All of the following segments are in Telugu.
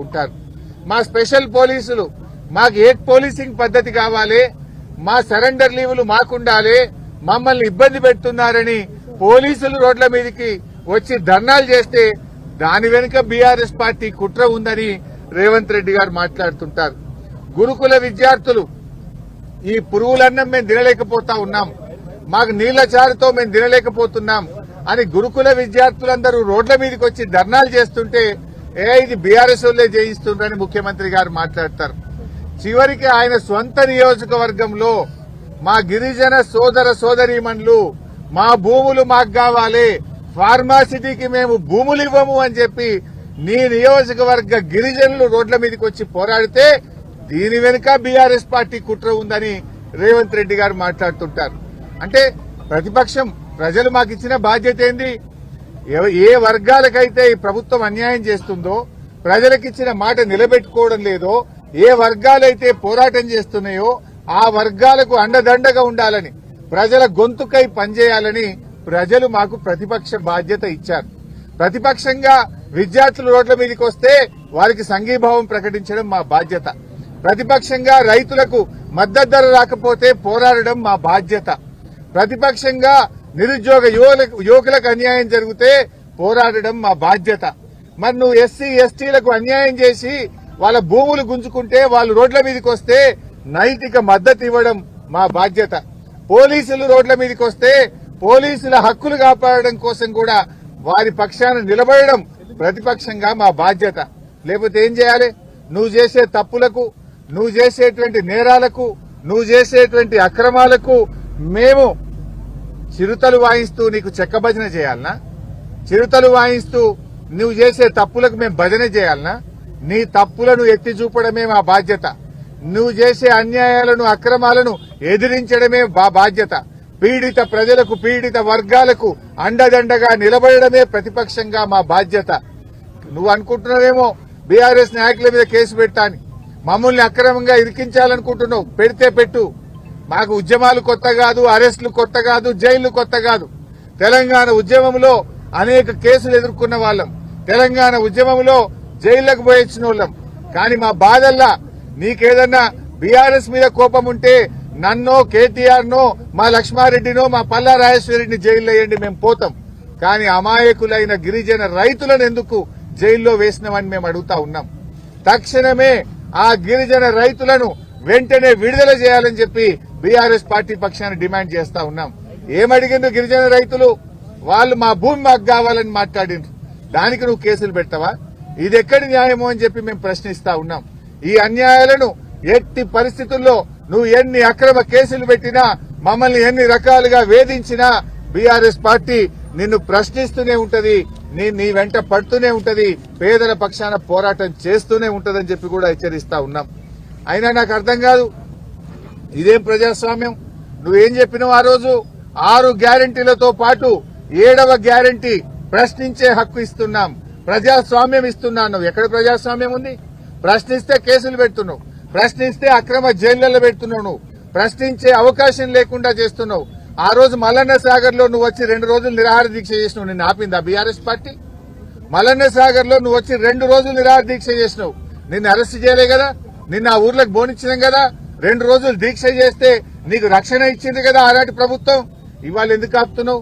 ఉంటారు. మా స్పెషల్ పోలీసులు మాకు ఏ పోలీసింగ్ పద్ధతి కావాలి మా సరెండర్ లీవులు మాకుండాలి మమ్మల్ని ఇబ్బంది పెడుతున్నారని పోలీసులు రోడ్ల మీదకి వచ్చి ధర్నాలు చేస్తే దాని వెనుక బీఆర్ఎస్ పార్టీ కుట్ర ఉందని రేవంత్ రెడ్డి గారు మాట్లాడుతుంటారు. గురుకుల విద్యార్థులు ఈ పురుగులన్నం మేము తినలేకపోతా ఉన్నాం. మాకు నీళ్ళ చారుతో మేము తినలేకపోతున్నాం అని గురుకుల విద్యార్థులందరూ రోడ్ల మీదకి వచ్చి ధర్నాలు చేస్తుంటే ఏ ఇది బీఆర్ఎస్ వాళ్ళే చేయిస్తుండ్రని ముఖ్యమంత్రి గారు మాట్లాడతారు. చివరికి ఆయన సొంత నియోజకవర్గంలో మా గిరిజన సోదర సోదరీమణులు మా భూములు మాకు కావాలి ఫార్మాసిటీకి మేము భూములు ఇవ్వము అని చెప్పి నీ నియోజకవర్గ గిరిజనులు రోడ్ల మీదకి వచ్చి పోరాడితే దీని వెనుక బీఆర్ఎస్ పార్టీ కుట్ర ఉందని రేవంత్ రెడ్డి గారు మాట్లాడుతుంటారు. అంటే ప్రతిపక్షం ప్రజలు మాకు ఇచ్చిన బాధ్యత ఏంది? ఏ వర్గాలకైతే ఈ ప్రభుత్వం అన్యాయం చేస్తుందో ప్రజలకిచ్చిన మాట నిలబెట్టుకోవడం లేదో ఏ వర్గాలైతే పోరాటం చేస్తున్నాయో ఆ వర్గాలకు అండదండగా ఉండాలని ప్రజల గొంతుకై పనిచేయాలని ప్రజలు మాకు ప్రతిపక్ష బాధ్యత ఇచ్చారు. ప్రతిపక్షంగా విద్యార్థులు రోడ్ల మీదకి వస్తే వారికి సంఘీభావం ప్రకటించడం మా బాధ్యత. ప్రతిపక్షంగా రైతులకు మద్దతు ధర రాకపోతే పోరాడడం మా బాధ్యత. ప్రతిపక్షంగా నిరుద్యోగ యువలకు యువకులకు అన్యాయం జరిగితే పోరాడడం మా బాధ్యత. మరి నువ్వు ఎస్సీ ఎస్టీలకు అన్యాయం చేసి వాళ్ళ భూములు గుంజుకుంటే వాళ్ళు రోడ్ల మీదకి వస్తే నైతిక మద్దతు ఇవ్వడం మా బాధ్యత. పోలీసులు రోడ్ల మీదకి వస్తే పోలీసుల హక్కులు కాపాడడం కోసం కూడా వారి పక్షాన నిలబడడం ప్రతిపక్షంగా మా బాధ్యత. లేకపోతే ఏం చేయాలి? నువ్వు చేసే తప్పులకు నువ్వు చేసేటువంటి నేరాలకు నువ్వు చేసేటువంటి అక్రమాలకు మేము చిరుతలు వాయిస్తూ నీకు చెక్క భజన చేయాలనా? చిరుతలు వాయిస్తూ నువ్వు చేసే తప్పులకు మేము భజన చేయాలనా? నీ తప్పులను ఎత్తి చూపడమే మా బాధ్యత. నువ్వు చేసే అన్యాయాలను అక్రమాలను ఎదిరించడమే మా బాధ్యత. పీడిత ప్రజలకు పీడిత వర్గాలకు అండదండగా నిలబడమే ప్రతిపక్షంగా మా బాధ్యత. నువ్వు అనుకుంటున్నావేమో బీఆర్ఎస్ నాయకుల మీద కేసు పెట్టాని మమ్మల్ని అక్రమంగా ఇరికించాలనుకుంటున్నావు. పెడితే పెట్టు. మాకు ఉద్యమాలు కొత్త కాదు అరెస్టులు కొత్త కాదు జైళ్ళు కొత్త కాదు. తెలంగాణ ఉద్యమంలో అనేక కేసులు ఎదుర్కొన్న వాళ్ళం. తెలంగాణ ఉద్యమంలో జైళ్ళకు పోయించిన వాళ్ళం కానీ మా బాధల్లా నీకేదన్నా బీఆర్ఎస్ మీద కోపం ఉంటే నన్నో కేటీఆర్ నో మా లక్ష్మారెడ్డినో మా పల్లా రాజేశ్వరిని జైల్లో వేయండి మేము పోతాం. కానీ అమాయకులైన గిరిజన రైతులను ఎందుకు జైల్లో వేసినామని మేము అడుగుతా ఉన్నాం. తక్షణమే ఆ గిరిజన రైతులను వెంటనే విడుదల చేయాలని చెప్పి బీఆర్ఎస్ పార్టీ పక్షాన్ని డిమాండ్ చేస్తా ఉన్నాం. ఏమడిగిండ్రు గిరిజన రైతులు వాళ్ళు మా భూమి మాకు కావాలని మాట్లాడిండ్రు దానికి నువ్వు కేసులు పెడతావా? ఇది ఎక్కడి న్యాయమో అని చెప్పి మేము ప్రశ్నిస్తా ఉన్నాం. ఈ అన్యాయాలను ఎట్టి పరిస్థితుల్లో నువ్వు ఎన్ని అక్రమ కేసులు పెట్టినా మమ్మల్ని ఎన్ని రకాలుగా వేధించినా బీఆర్ఎస్ పార్టీ నిన్ను ప్రశ్నిస్తూనే ఉంటది నీ నీ వెంట పడుతూనే ఉంటది పేదల పక్షాన పోరాటం చేస్తూనే ఉంటదని చెప్పి కూడా హెచ్చరిస్తా ఉన్నాం. అయినా నాకు అర్థం కాదు ఇదేం ప్రజాస్వామ్యం. నువ్వేం చెప్పినావు ఆ రోజు? ఆరు గ్యారంటీలతో పాటు ఏడవ గ్యారంటీ ప్రశ్నించే హక్కు ఇస్తున్నాం. ప్రజాస్వామ్యం ఇస్తున్నాను ఎక్కడ ప్రజాస్వామ్యం ఉంది? ప్రశ్నిస్తే కేసులు పెడుతున్నావు. ప్రశ్నిస్తే అక్రమ జైళ్ళలో పెడుతున్నావు నువ్వు. ప్రశ్నించే అవకాశం లేకుండా చేస్తున్నావు. ఆ రోజు మల్లన్న సాగర్లో నువ్వు వచ్చి రెండు రోజులు నిరాహార దీక్ష చేసినావు. నిన్ను ఆపిందా బీఆర్ఎస్ పార్టీ. మల్లన్న సాగర్లో నువ్వు వచ్చి రెండు రోజులు నిరాహార దీక్ష చేసినావు. నిన్ను అరెస్ట్ చేయలే కదా? నిన్న ఆ ఊర్లకు బోనిచ్చినాం కదా? రెండు రోజులు దీక్ష చేస్తే నీకు రక్షణ ఇచ్చింది కదా ఆనాటి ప్రభుత్వం? ఇవాళ ఎందుకు ఆపుతున్నావు?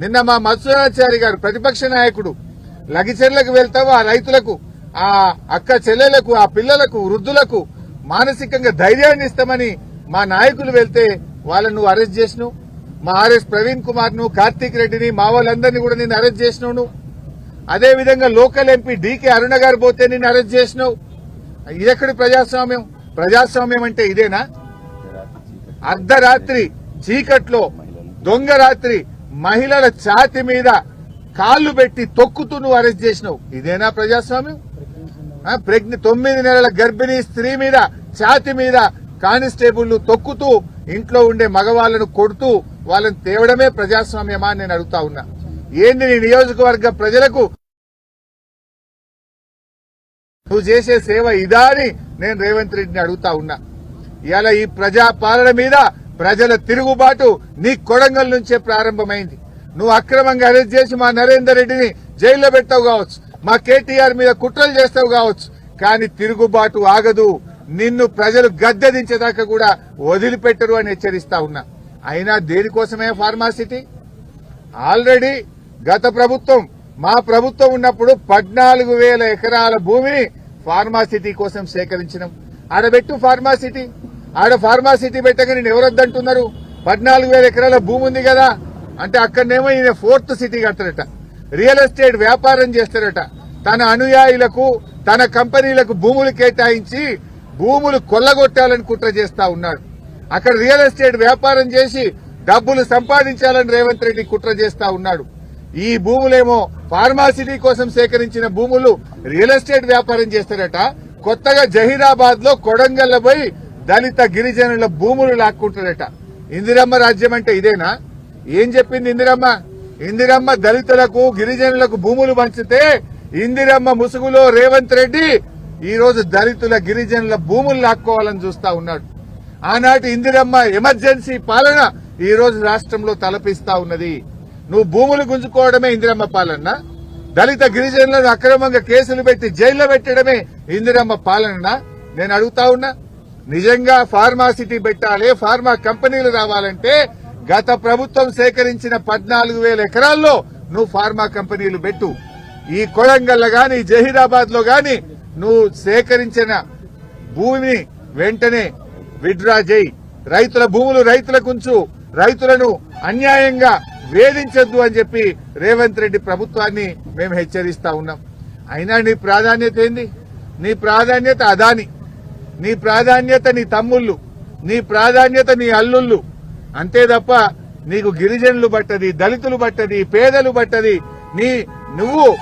నిన్న మా మత్స్యాచారి గారు ప్రతిపక్ష నాయకుడు లగిచెర్లకు వెళ్తావు? ఆ రైతులకు ఆ అక్క చెల్లెలకు ఆ పిల్లలకు వృద్ధులకు మానసికంగా ధైర్యాన్ని ఇస్తామని మా నాయకులు వెళ్తే వాళ్ళను నువ్వు అరెస్ట్ చేసినావు. మా ఆర్ఎస్ ప్రవీణ్ కుమార్ను కార్తీక్ రెడ్డిని మా వాళ్ళందరినీ కూడా నేను అరెస్ట్ చేసినావు అదేవిధంగా అదే విధంగా లోకల్ ఎంపీ డీకే అరుణ గారు పోతే నిన్ను అరెస్ట్ చేసినావు. ఇదెక్కడి ప్రజాస్వామ్యం? ప్రజాస్వామ్యం అంటే ఇదేనా? అర్ధరాత్రి చీకట్లో దొంగ రాత్రి మహిళల ఛాతి మీద కాళ్ళు పెట్టి తొక్కుతూ నువ్వు అరెస్ట్ చేసినావు. ఇదేనా ప్రజాస్వామ్యం? ప్రజ్ఞ తొమ్మిది నెలల గర్భిణీ స్త్రీ మీద ఛాతి మీద కానిస్టేబుల్ తొక్కుతూ ఇంట్లో ఉండే మగవాళ్ళను కొడుతూ వాళ్ళని తేవడమే ప్రజాస్వామ్యమా నేను అడుగుతా ఉన్నా. ఏంది నీ నియోజకవర్గ ప్రజలకు నువ్వు చేసే సేవ ఇదా అని నేను రేవంత్ రెడ్డిని అడుగుతా ఉన్నా. ఇలా ఈ ప్రజా పాలన మీద ప్రజల తిరుగుబాటు నీ కొడంగల్ నుంచే ప్రారంభమైంది. నువ్వు అక్రమంగా అరెస్ట్ చేసి మా నరేందర్ రెడ్డిని జైల్లో పెట్టావు కావచ్చు మా కేటీఆర్ మీద కుట్రలు చేస్తావు కావచ్చు కానీ తిరుగుబాటు ఆగదు. నిన్ను ప్రజలు గద్దెదించేదాకా కూడా వదిలిపెట్టరు అని హెచ్చరిస్తా ఉన్నా. అయినా దేనికోసమే ఫార్మాసిటీ ఆల్రెడీ గత ప్రభుత్వం మా ప్రభుత్వం ఉన్నప్పుడు పద్నాలుగు వేల ఎకరాల భూమిని ఫార్మాసిటీ కోసం సేకరించినాం. ఆడబెట్టు ఫార్మాసిటీ. ఆడ ఫార్మాసిటీ పెట్టగా నేను ఎవరొద్దంటున్నారు? పద్నాలుగు వేల ఎకరాల భూమి ఉంది కదా. అంటే అక్కడనేమో ఈయన ఫోర్త్ సిటీ కడతారట. రియల్ ఎస్టేట్ వ్యాపారం చేస్తారట. తన అనుయాయులకు తన కంపెనీలకు భూములు కేటాయించి భూములు కొల్లగొట్టాలని కుట్ర చేస్తా ఉన్నాడు అక్కడ రియల్ ఎస్టేట్ వ్యాపారం చేసి డబ్బులు సంపాదించాలని రేవంత్ రెడ్డి కుట్ర చేస్తా ఉన్నాడు. ఈ భూములేమో ఫార్మాసిటీ కోసం సేకరించిన భూములు రియల్ ఎస్టేట్ వ్యాపారం చేస్తారట. కొత్తగా జహీరాబాద్లో కొడంగల్ల పోయి దళిత గిరిజనుల భూములు లాక్కుంటారట. ఇందిరమ్మ రాజ్యం అంటే ఇదేనా? ఏం చెప్పింది ఇందిరమ్మ? ఇందిరమ్మ దళితులకు గిరిజనులకు భూములు పంచితే ఇందిరమ్మ ముసుగులో రేవంత్ రెడ్డి ఈ రోజు దళితుల గిరిజనుల భూములు లాక్కోవాలని చూస్తా ఉన్నాడు. ఆనాటి ఇందిరమ్మ ఎమర్జెన్సీ పాలన ఈ రోజు రాష్ట్రంలో తలపిస్తా ఉన్నది. నువ్వు భూములు గుంజుకోవడమే ఇందిరమ్మ పాలన. దళిత గిరిజనులను అక్రమంగా కేసులు పెట్టి జైల్లో పెట్టడమే ఇందిరమ్మ పాలన. నేను అడుగుతా ఉన్నా నిజంగా ఫార్మాసిటీ పెట్టాలి ఫార్మా కంపెనీలు రావాలంటే గత ప్రభుత్వం సేకరించిన పద్నాలుగు వేల ఎకరాల్లో నువ్వు ఫార్మా కంపెనీలు పెట్టు. ఈ కొడంగల్ గాని జహీరాబాద్లో గాని నువ్వు సేకరించిన భూమిని వెంటనే విడ్రా చేయి. రైతుల భూములు రైతులకు ఉంచు. రైతులను అన్యాయంగా వేధించొద్దు అని చెప్పి రేవంత్ రెడ్డి ప్రభుత్వాన్ని మేము హెచ్చరిస్తా ఉన్నాం. అయినా నీ ప్రాధాన్యత ఏంది? నీ ప్రాధాన్యత అదాని. నీ ప్రాధాన్యత నీ తమ్ముళ్ళు. నీ ప్రాధాన్యత నీ అల్లుళ్ళు. అంతే తప్ప నీకు గిరిజనులు బట్టది దళితులు బట్టది పేదలు బట్టది నీ నువ్వు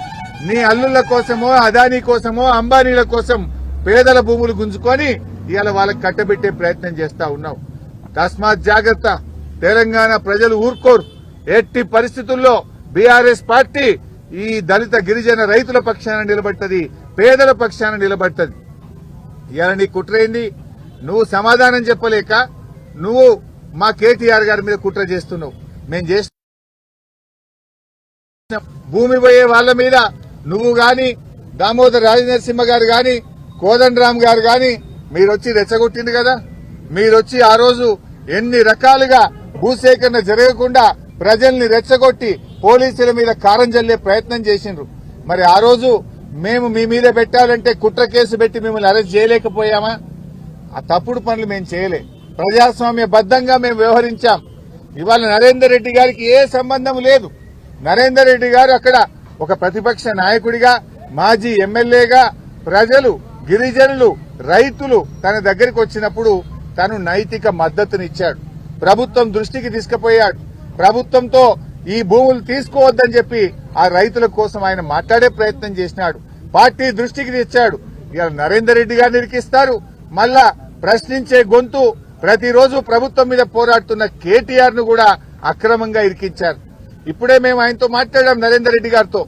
నీ అల్లుళ్ళ కోసమో అదానీ కోసమో అంబానీల కోసం పేదల భూములు గుంజుకొని ఇవాళ వాళ్ళకి కట్టబెట్టే ప్రయత్నం చేస్తా ఉన్నావు. తస్మాత్ జాగ్రత్త. తెలంగాణ ప్రజలు ఊరుకోరు. ఎట్టి పరిస్థితుల్లో బీఆర్ఎస్ పార్టీ ఈ దళిత గిరిజన రైతుల పక్షాన నిలబడ్డది పేదల పక్షాన నిలబడ్డది ఇవాళ నీ కుట్రేంది నువ్వు సమాధానం చెప్పలేక నువ్వు మా కేటీఆర్ గారి మీద కుట్ర చేస్తున్నావు. మేము చేస్తున్నాం భూమి పోయే వాళ్ళ మీద నువ్వు గాని దామోదర్ రాజనరసింహ గారు గాని కోదండరామ్ గారు గాని మీరొచ్చి రెచ్చగొట్టింది కదా? మీరొచ్చి ఆ రోజు ఎన్ని రకాలుగా భూసేకరణ జరగకుండా ప్రజల్ని రెచ్చగొట్టి పోలీసుల మీద కారం జల్లే ప్రయత్నం చేసిండ్రు. మరి ఆ రోజు మేము మీ మీద పెట్టాలంటే కుట్ర కేసు పెట్టి మిమ్మల్ని అరెస్ట్ చేయలేకపోయామా? ఆ తప్పుడు పనులు మేము చేయలే. ప్రజాస్వామ్య బద్దంగా మేము వ్యవహరించాం. ఇవాళ నరేందర్ రెడ్డి గారికి ఏ సంబంధం లేదు. నరేందర్ రెడ్డి గారు అక్కడ ఒక ప్రతిపక్ష నాయకుడిగా మాజీ ఎమ్మెల్యేగా ప్రజలు గిరిజనులు రైతులు తన దగ్గరికి వచ్చినప్పుడు తను నైతిక మద్దతునిచ్చాడు. ప్రభుత్వం దృష్టికి తీసుకుపోయాడు. ప్రభుత్వంతో ఈ భూములు తీసుకోవద్దని చెప్పి ఆ రైతుల కోసం ఆయన మాట్లాడే ప్రయత్నం చేసినాడు. పార్టీ దృష్టికి తెచ్చాడు. ఇవాళ నరేందర్ రెడ్డి గారు ఇరికిస్తారు. మళ్ళా ప్రశ్నించే గొంతు ప్రతిరోజు ప్రభుత్వం మీద పోరాడుతున్న కేటీఆర్ను కూడా అక్రమంగా ఇరికించారు. ఇప్పుడే మేము ఆయనతో మాట్లాడాం నరేందర్ రెడ్డి గారితో.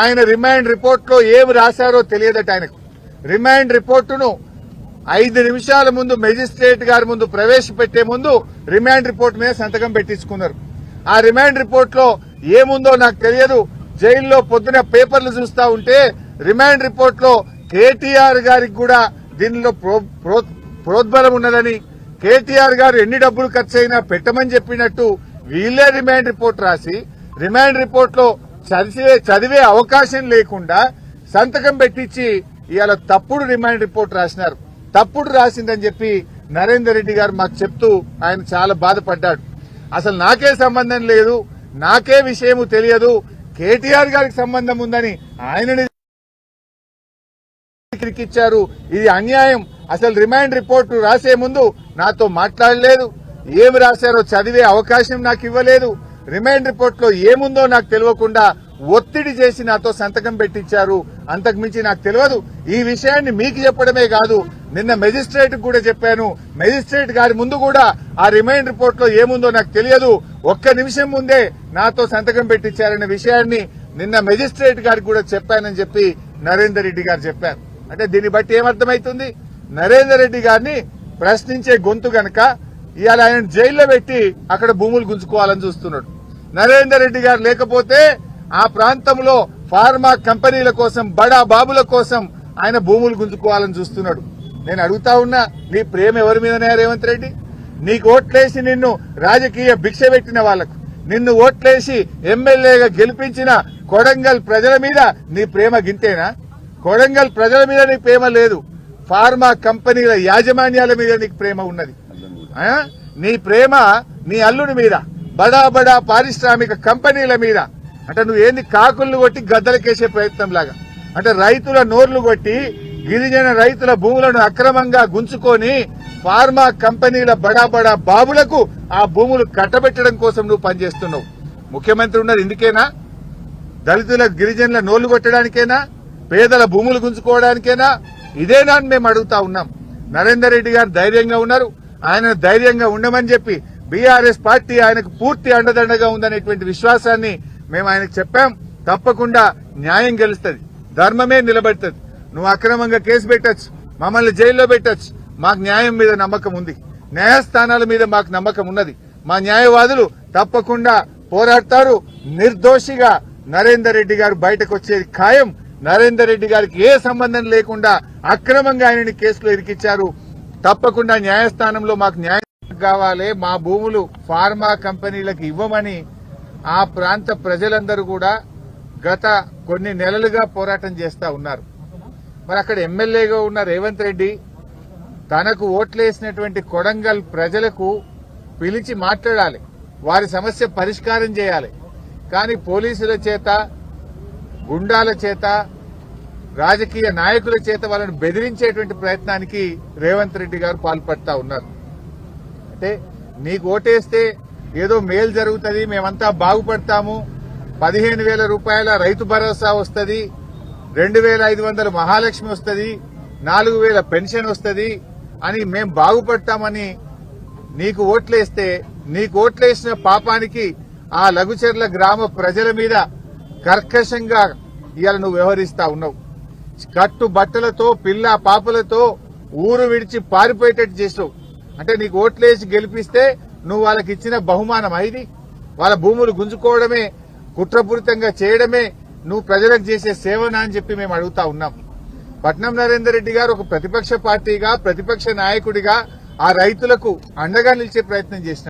ఆయన రిమాండ్ రిపోర్ట్లో ఏమి రాశారో తెలియదట ఆయనకు. రిమాండ్ రిపోర్టును ఐదు నిమిషాల ముందు మెజిస్ట్రేట్ గారి ముందు ప్రవేశపెట్టే ముందు రిమాండ్ రిపోర్ట్ మీద సంతకం పెట్టించుకున్నారు. ఆ రిమాండ్ రిపోర్ట్లో ఏముందో నాకు తెలియదు. జైల్లో పొద్దున పేపర్లు చూస్తా ఉంటే రిమాండ్ రిపోర్ట్లో కేటీఆర్ గారికి కూడా దీనిలో ప్రో- ప్రోద్బలం ఉన్నదని కేటీఆర్ గారు ఎన్ని డబ్బులు ఖర్చు అయినా పెట్టమని చెప్పినట్టు వీళ్ళే రిమాండ్ రిపోర్ట్ రాసి రిమాండ్ రిపోర్ట్లో చదివే చదివే అవకాశం లేకుండా సంతకం పెట్టించి ఇవాళ తప్పుడు రిమాండ్ రిపోర్ట్ రాసినారు. తప్పుడు రాసిందని చెప్పి నరేందర్ రెడ్డి గారు మాకు చెప్తూ ఆయన చాలా బాధపడ్డాడు. అసలు నాకే సంబంధం లేదు నాకే విషయము తెలియదు కేటీఆర్ గారికి సంబంధం ఉందని ఆయనని ఇచ్చారు ఇది అన్యాయం. అసలు రిమాండ్ రిపోర్ట్ రాసే ముందు నాతో మాట్లాడలేదు. ఏమి రాశారో చదివే అవకాశం నాకు ఇవ్వలేదు. రిమాండ్ రిపోర్ట్లో ఏముందో నాకు తెలియకుండా ఒత్తిడి చేసి నాతో సంతకం పెట్టించారు. అంతకు మించి నాకు తెలియదు. ఈ విషయాన్ని మీకు చెప్పడమే కాదు. నిన్న మెజిస్ట్రేట్ కూడా చెప్పాను. మెజిస్ట్రేట్ గారి ముందు కూడా ఆ రిమైండ్ రిపోర్ట్లో ఏముందో నాకు తెలియదు. ఒక్క నిమిషం ముందే నాతో సంతకం పెట్టించారనే విషయాన్ని నిన్న మెజిస్ట్రేట్ గారికి కూడా చెప్పానని చెప్పి నరేందర్ రెడ్డి గారు చెప్పారు. అంటే దీన్ని బట్టి ఏమర్థమైతుంది? నరేందర్ రెడ్డి గారిని ప్రశ్నించే గొంతు గనక ఇవాళ ఆయన జైల్లో పెట్టి అక్కడ భూములు గుంజుకోవాలని చూస్తున్నాడు. నరేందర్ రెడ్డి గారు లేకపోతే ఆ ప్రాంతంలో ఫార్మా కంపెనీల కోసం బడా బాబుల కోసం ఆయన భూములు గుంజుకోవాలని చూస్తున్నాడు. నేను అడుగుతా ఉన్నా నీ ప్రేమ ఎవరి మీదనే రేవంత్ రెడ్డి? నీకు ఓట్లేసి నిన్ను రాజకీయ భిక్ష పెట్టిన వాళ్ళకు నిన్ను ఓట్లేసి ఎమ్మెల్యేగా గెలిపించిన కొడంగల్ ప్రజల మీద నీ ప్రేమ గింతేనా? కొడంగల్ ప్రజల మీద నీ ప్రేమ లేదు ఫార్మా కంపెనీల యాజమాన్యాల మీద నీకు ప్రేమ ఉన్నది. నీ ప్రేమ నీ అల్లుడి మీద బడా బడా పారిశ్రామిక కంపెనీల మీద. అంటే నువ్వు ఏంది కాకుళ్ళు కొట్టి గద్దలకేసే ప్రయత్నం లాగా అంటే రైతుల నోర్లు కొట్టి గిరిజన రైతుల భూములను అక్రమంగా గుంజుకొని ఫార్మా కంపెనీల బడా బడా బాబులకు ఆ భూములు కట్టబెట్టడం కోసం నువ్వు పనిచేస్తున్నావు. ముఖ్యమంత్రి ఉన్నారు ఇందుకేనా? దళితుల గిరిజనుల నోళ్ళు కొట్టడానికేనా? పేదల భూములు గుంజుకోవడానికేనా? ఇదేనా అని మేము అడుగుతా ఉన్నాం. నరేందర్ రెడ్డి గారు ధైర్యంగా ఉన్నారు. ఆయన ధైర్యంగా ఉండమని చెప్పి బీఆర్ఎస్ పార్టీ ఆయనకు పూర్తి అండదండగా ఉందనేటువంటి విశ్వాసాన్ని మేము ఆయనకు చెప్పాం. తప్పకుండా న్యాయం గెలుస్తుంది. ధర్మమే నిలబెడుతుంది. నువ్వు అక్రమంగా కేసు పెట్టొచ్చు. మమ్మల్ని జైల్లో పెట్టొచ్చు. మాకు న్యాయం మీద నమ్మకం ఉంది. న్యాయస్థానాల మీద మాకు నమ్మకం ఉన్నది. మా న్యాయవాదులు తప్పకుండా పోరాడతారు. నిర్దోషిగా నరేందర్ రెడ్డి గారు బయటకు వచ్చేది ఖాయం. నరేందర్ రెడ్డి గారికి ఏ సంబంధం లేకుండా అక్రమంగా ఆయనని కేసులో ఇరికిచ్చారు తప్పకుండా న్యాయస్థానంలో మాకు న్యాయం కావాలి. మా భూములు ఫార్మా కంపెనీలకు ఇవ్వమని ఆ ప్రాంత ప్రజలందరూ కూడా గత కొన్ని నెలలుగా పోరాటం చేస్తా ఉన్నారు. మరి అక్కడ ఎమ్మెల్యేగా ఉన్న రేవంత్ రెడ్డి తనకు ఓట్లేసినటువంటి కొడంగల్ ప్రజలకు పిలిచి మాట్లాడాలి. వారి సమస్య పరిష్కారం చేయాలి. కానీ పోలీసుల చేత గుండాల చేత రాజకీయ నాయకుల చేత వాళ్ళని బెదిరించేటువంటి ప్రయత్నానికి రేవంత్ రెడ్డి గారు పాల్పడతా ఉన్నారు. అంటే నీకు ఓటేస్తే ఏదో మేలు జరుగుతుంది మేమంతా బాగుపడతాము పదిహేను వేల రూపాయల రైతు భరోసా వస్తుంది రెండు వేల ఐదు వందల మహాలక్ష్మి వస్తుంది నాలుగు వేల పెన్షన్ వస్తుంది అని మేం బాగుపడతామని నీకు ఓట్లేస్తే నీకు ఓట్లేసిన పాపానికి ఆ లఘుచర్ల గ్రామ ప్రజల మీద కర్కశంగా ఇవాళ నువ్వు వ్యవహరిస్తా ఉన్నావు. కట్టు బట్టలతో పిల్ల పాపలతో ఊరు విడిచి పారిపోయేటట్టు చేసావు అంటే నీకు ఓట్లేసి గెలిపిస్తే నువ్వు వాళ్ళకి ఇచ్చిన బహుమానం ఇది వాళ్ళ భూములు గుంజుకోవడమే కుట్రపూరితంగా చేయడమే నువ్వు ప్రజలకు చేసే సేవనా అని చెప్పి మేము అడుగుతా ఉన్నాం. పట్నం నరేందర్ రెడ్డి గారు ఒక ప్రతిపక్ష పార్టీగా ప్రతిపక్ష నాయకుడిగా ఆ రైతులకు అండగా నిలిచే ప్రయత్నం చేసిన